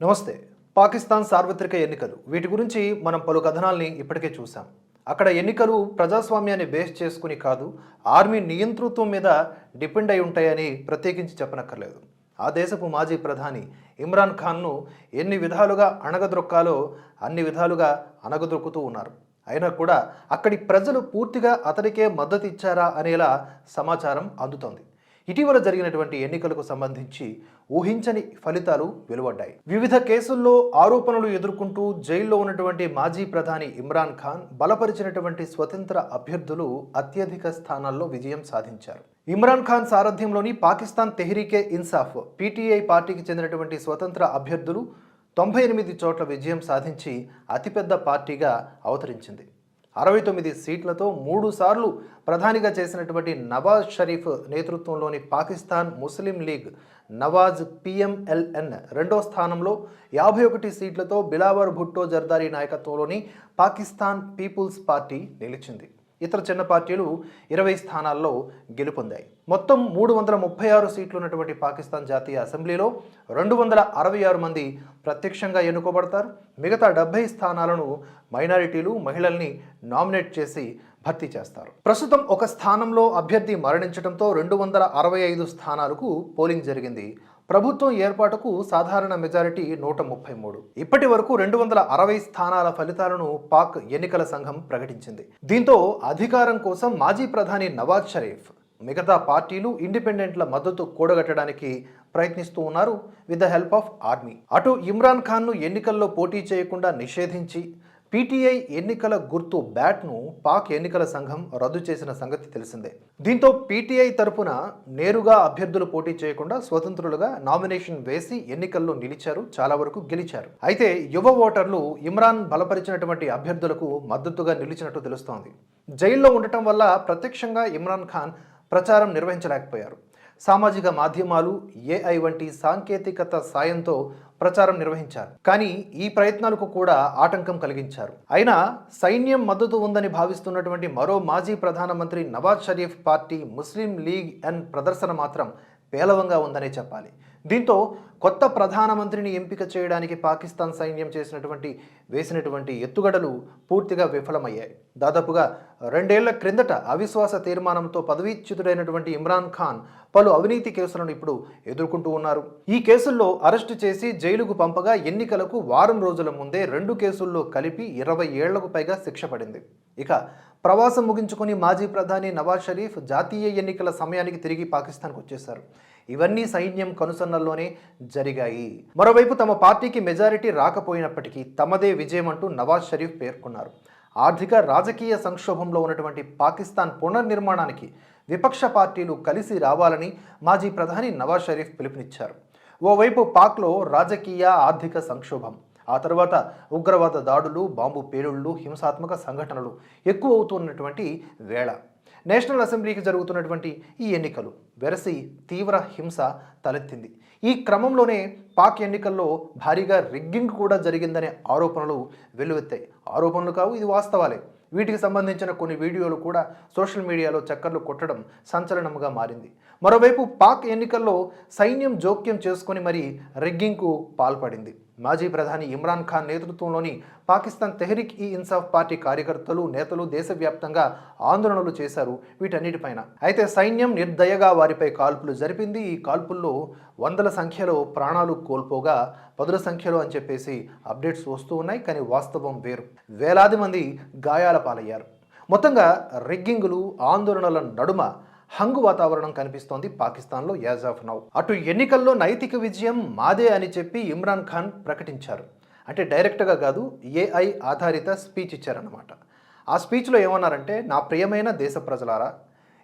నమస్తే. పాకిస్తాన్ సార్వత్రిక ఎన్నికలు. వీటి గురించి మనం పలు కథనాల్ని ఇప్పటికే చూసాం అక్కడ ఎన్నికలు ప్రజాస్వామ్యాన్ని బేస్ చేసుకుని కాదు ఆర్మీ నియంతృత్వం మీద డిపెండ్ అయి ఉంటాయని ప్రత్యేకించి చెప్పనక్కర్లేదు. ఆ దేశపు మాజీ ప్రధాని ఇమ్రాన్ ఖాన్ను ఎన్ని విధాలుగా అణగద్రొక్కాలో అన్ని విధాలుగా అణగద్రొక్కుతూ ఉన్నారు. అయినా కూడా అక్కడి ప్రజలు పూర్తిగా అతనికే మద్దతు ఇచ్చారా అనేలా సమాచారం అందుతోంది. ఇటీవల జరిగినటువంటి ఎన్నికలకు సంబంధించి ఊహించని ఫలితాలు వెలువడ్డాయి. వివిధ కేసుల్లో ఆరోపణలు ఎదుర్కొంటూ జైల్లో ఉన్నటువంటి మాజీ ప్రధాని ఇమ్రాన్ ఖాన్ బలపరిచినటువంటి స్వతంత్ర అభ్యర్థులు అత్యధిక స్థానాల్లో విజయం సాధించారు. ఇమ్రాన్ ఖాన్ సారథ్యంలోని పాకిస్తాన్ తెహ్రీకే ఇన్సాఫ్ పీటీఐ పార్టీకి చెందినటువంటి స్వతంత్ర అభ్యర్థులు తొంభై ఎనిమిది చోట్ల విజయం సాధించి అతిపెద్ద పార్టీగా అవతరించింది. అరవై తొమ్మిది సీట్లతో మూడు సార్లు ప్రధానిగా చేసినటువంటి నవాజ్ షరీఫ్ నేతృత్వంలోని Pakistan Muslim League Nawaz PMLN రెండో స్థానంలో యాభై ఒకటి సీట్లతో బిలావర్ భుట్టో జర్దారీ నాయకత్వంలోని పాకిస్తాన్ పీపుల్స్ పార్టీ నిలిచింది. ఇతర చిన్న పార్టీలు ఇరవై స్థానాల్లో గెలుపొందాయి. మొత్తం మూడు వందల ముప్పై ఆరు సీట్లు ఉన్నటువంటి పాకిస్తాన్ జాతీయ అసెంబ్లీలో రెండు వందల అరవై ఆరు మంది ప్రత్యక్షంగా ఎన్నుకోబడతారు. మిగతా డెబ్బై స్థానాలను మైనారిటీలు మహిళల్ని నామినేట్ చేసి భర్తీ చేస్తారు. ప్రస్తుతం ఒక స్థానంలో అభ్యర్థి మరణించడంతో రెండు వందల అరవై ఐదు స్థానాలకు పోలింగ్ జరిగింది. ప్రభుత్వం ఏర్పాటుకు సాధారణ మెజారిటీ నూట ముప్పై మూడు. ఇప్పటి వరకు రెండు వందల అరవై స్థానాల ఫలితాలను పాక్ ఎన్నికల సంఘం ప్రకటించింది. దీంతో అధికారం కోసం మాజీ ప్రధాని నవాజ్ షరీఫ్ మిగతా పార్టీలు ఇండిపెండెంట్ల మద్దతు కూడగట్టడానికి ప్రయత్నిస్తూ ఉన్నారు. With the help of army. అటు ఇమ్రాన్ ఖాన్ను ఎన్నికల్లో పోటీ చేయకుండా నిషేధించి పీటీఐ ఎన్నికల గుర్తు బ్యాట్ను పాక్ ఎన్నికల సంఘం రద్దు చేసిన సంగతి తెలిసిందే. దీంతో పీటీఐ తరపున నేరుగా అభ్యర్థులు పోటీ చేయకుండా స్వతంత్రులుగా నామినేషన్ వేసి ఎన్నికల్లో నిలిచారు చాలా వరకు గెలిచారు. అయితే యువ ఓటర్లు ఇమ్రాన్ బలపరిచినటువంటి అభ్యర్థులకు మద్దతుగా నిలిచినట్టు తెలుస్తోంది. జైల్లో ఉండటం వల్ల ప్రత్యక్షంగా ఇమ్రాన్ ఖాన్ ప్రచారం నిర్వహించలేకపోయారు. సామాజిక మాధ్యమాలు ఏఐ వంటి సాంకేతికత సాయంతో ప్రచారం నిర్వహించారు. కానీ ఈ ప్రయత్నాలకు కూడా ఆటంకం కలిగించారు. అయినా సైన్యం మద్దతు ఉందని భావిస్తున్నటువంటి మరో మాజీ ప్రధానమంత్రి Nawaz Sharif party Muslim League N ప్రదర్శన మాత్రం పేలవంగా ఉందనే చెప్పాలి. దీంతో కొత్త ప్రధానమంత్రిని ఎంపిక చేయడానికి పాకిస్తాన్ సైన్యం చేసినటువంటి వేసినటువంటి ఎత్తుగడలు పూర్తిగా విఫలమయ్యాయి. దాదాపుగా రెండేళ్ళ క్రిందట అవిశ్వాస తీర్మానంతో పదవీచ్యుతుడైనటువంటి ఇమ్రాన్ ఖాన్ పలు అవినీతి కేసులను ఇప్పుడు ఎదుర్కొంటూ ఉన్నారు. ఈ కేసుల్లో అరెస్టు చేసి జైలుకు పంపగా ఎన్నికలకు వారం రోజుల ముందే రెండు కేసుల్లో కలిపి ఇరవై ఏళ్ళకు పైగా శిక్ష పడింది. ఇక ప్రవాసం ముగించుకొని మాజీ ప్రధాని నవాజ్ షరీఫ్ జాతీయ ఎన్నికల సమయానికి తిరిగి పాకిస్తాన్కు వచ్చేశారు. ఇవన్నీ సైన్యం కనుసన్నల్లోనే జరిగాయి. మరోవైపు తమ పార్టీకి మెజారిటీ రాకపోయినప్పటికీ తమదే విజయం అంటూ నవాజ్ షరీఫ్ పేర్కొన్నారు. ఆర్థిక రాజకీయ సంక్షోభంలో ఉన్నటువంటి పాకిస్తాన్ పునర్నిర్మాణానికి విపక్ష పార్టీలు కలిసి రావాలని మాజీ ప్రధాని నవాజ్ షరీఫ్ పిలుపునిచ్చారు. ఓవైపు పాక్లో రాజకీయ ఆర్థిక సంక్షోభం ఆ తర్వాత ఉగ్రవాద దాడులు బాంబు పేలుళ్ళు హింసాత్మక సంఘటనలు ఎక్కువ అవుతున్నటువంటి వేళ. నేషనల్ అసెంబ్లీకి జరుగుతున్నటువంటి ఈ ఎన్నికలు. వెరసి తీవ్ర హింస తలెత్తింది. ఈ క్రమంలోనే పాక్ ఎన్నికల్లో భారీగా రిగ్గింగ్ కూడా జరిగిందనే ఆరోపణలు వెల్లువెత్తాయి. ఆరోపణలు కావు ఇది వాస్తవాలే. వీటికి సంబంధించిన కొన్ని వీడియోలు కూడా సోషల్ మీడియాలో చక్కర్లు కొట్టడం సంచలనంగా మారింది. మరోవైపు పాక్ ఎన్నికల్లో సైన్యం జోక్యం చేసుకొని మరి రిగ్గింగ్కు పాల్పడింది. మాజీ ప్రధాని ఇమ్రాన్ ఖాన్ నేతృత్వంలోని పాకిస్తాన్ తెహ్రిక్ ఈ ఇన్సాఫ్ పార్టీ కార్యకర్తలు నేతలు దేశవ్యాప్తంగా ఆందోళనలు చేశారు వీటన్నిటిపైన. అయితే సైన్యం నిర్దయగా వారిపై కాల్పులు జరిపింది. ఈ కాల్పుల్లో వందల సంఖ్యలో ప్రాణాలు కోల్పోగా పదుల సంఖ్యలో అని చెప్పేసి అప్డేట్స్ వస్తూ ఉన్నాయి. కానీ వాస్తవం వేరు. వేలాది మంది గాయాల పాలయ్యారు. మొత్తంగా రిగ్గింగులు ఆందోళనల నడుమ హంగు వాతావరణం కనిపిస్తోంది పాకిస్తాన్లో యాజ్ ఆఫ్ నౌ. అటు ఎన్నికల్లో నైతిక విజయం మాదే అని చెప్పి ఇమ్రాన్ ఖాన్ ప్రకటించారు. అంటే డైరెక్ట్గా కాదు ఏఐ ఆధారిత స్పీచ్ ఇచ్చారన్నమాట. ఆ స్పీచ్లో ఏమన్నారంటే నా ప్రియమైన దేశ ప్రజలారా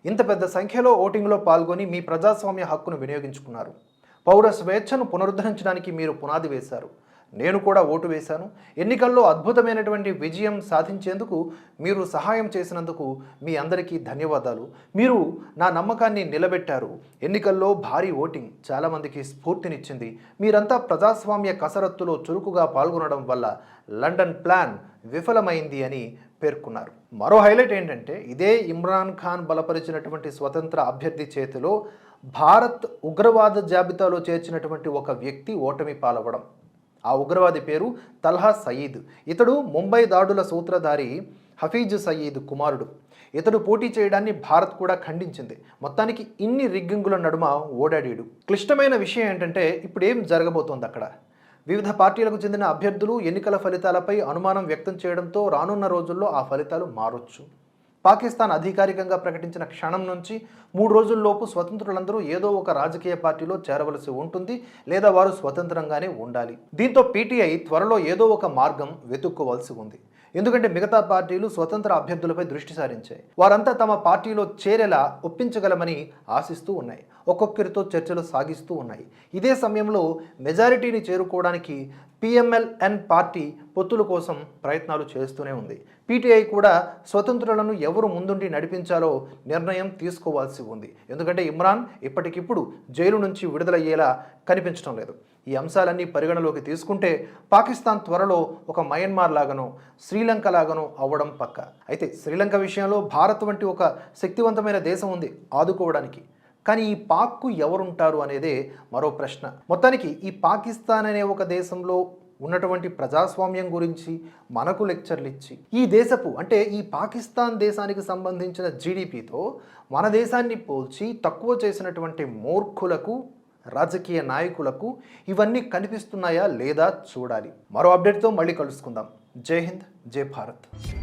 ఇంత పెద్ద సంఖ్యలో ఓటింగ్లో పాల్గొని మీ ప్రజాస్వామ్య హక్కును వినియోగించుకున్నారు. పౌర స్వేచ్ఛను పునరుద్ధరించడానికి మీరు పునాది వేశారు. నేను కూడా ఓటు వేశాను. ఎన్నికల్లో అద్భుతమైనటువంటి విజయం సాధించేందుకు మీరు సహాయం చేసినందుకు మీ అందరికీ ధన్యవాదాలు. మీరు నా నమ్మకాన్ని నిలబెట్టారు. ఎన్నికల్లో భారీ ఓటింగ్ చాలామందికి స్ఫూర్తినిచ్చింది. మీరంతా ప్రజాస్వామ్య కసరత్తులో చురుకుగా పాల్గొనడం వల్ల లండన్ ప్లాన్ విఫలమైంది అని పేర్కొన్నారు. మరో హైలైట్ ఏంటంటే ఇదే ఇమ్రాన్ ఖాన్ బలపరిచినటువంటి స్వతంత్ర అభ్యర్థి చేతిలో భారత్ ఉగ్రవాద జాబితాలో చేర్చినటువంటి ఒక వ్యక్తి ఓటమి పాలవడం ఆ ఉగ్రవాది పేరు తల్హా సయీద్. ఇతడు ముంబై దాడుల సూత్రధారి హఫీజ్ సయీద్ కుమారుడు. ఇతడు పోటీ చేయడాన్ని భారత్ కూడా ఖండించింది. మొత్తానికి ఇన్ని రిగ్గింగుల నడుమ ఓడాడీడు. క్లిష్టమైన విషయం ఏంటంటే ఇప్పుడు ఏం జరగబోతోంది అక్కడ? వివిధ పార్టీలకు చెందిన అభ్యర్థులు ఎన్నికల ఫలితాలపై అనుమానం వ్యక్తం చేయడంతో రానున్న రోజుల్లో ఆ ఫలితాలు మారొచ్చు. పాకిస్తాన్ అధికారికంగా ప్రకటించిన క్షణం నుంచి మూడు రోజుల్లోపు స్వతంత్రులందరూ ఏదో ఒక రాజకీయ పార్టీలో చేరవలసి ఉంటుంది లేదా వారు స్వతంత్రంగానే ఉండాలి. దీంతో పీటీఐ త్వరలో ఏదో ఒక మార్గం వెతుక్కోవాల్సి ఉంది. ఎందుకంటే మిగతా పార్టీలు స్వతంత్ర అభ్యర్థులపై దృష్టి సారించాయి. వారంతా తమ పార్టీలో చేరేలా ఒప్పించగలమని ఆశిస్తూ ఉన్నాయి. ఒక్కొక్కరితో చర్చలు సాగిస్తూ ఉన్నాయి. ఇదే సమయంలో మెజారిటీని చేరుకోవడానికి పిఎంఎల్ఎన్ పార్టీ పొత్తుల కోసం ప్రయత్నాలు చేస్తూనే ఉంది. పీటీఐ కూడా స్వతంత్రులను ఎవరు ముందుండి నడిపించాలో నిర్ణయం తీసుకోవాల్సి ఉంది. ఎందుకంటే ఇమ్రాన్ ఇప్పటికిప్పుడు జైలు నుంచి విడుదలయ్యేలా కనిపించడం లేదు. ఈ అంశాలన్నీ పరిగణలోకి తీసుకుంటే పాకిస్తాన్ త్వరలో ఒక మయన్మార్ లాగానో శ్రీలంక లాగానో అవ్వడం పక్క. అయితే శ్రీలంక విషయంలో భారత్ వంటి ఒక శక్తివంతమైన దేశం ఉంది ఆదుకోవడానికి. కానీ ఈ పాక్కు ఎవరుంటారు అనేదే మరో ప్రశ్న. మొత్తానికి ఈ పాకిస్తాన్ అనే ఒక దేశంలో ఉన్నటువంటి ప్రజాస్వామ్యం గురించి మనకు లెక్చర్లు ఇచ్చి ఈ దేశపు అంటే ఈ పాకిస్తాన్ దేశానికి సంబంధించిన జీడిపితో మన దేశాన్ని పోల్చి తక్కువ చేసినటువంటి మూర్ఖులకు రాజకీయ నాయకులకు ఇవన్నీ కనిపిస్తున్నాయా లేదా చూడాలి. మరో అప్డేట్తో మళ్ళీ కలుసుకుందాం. జై హింద్ జై భారత్.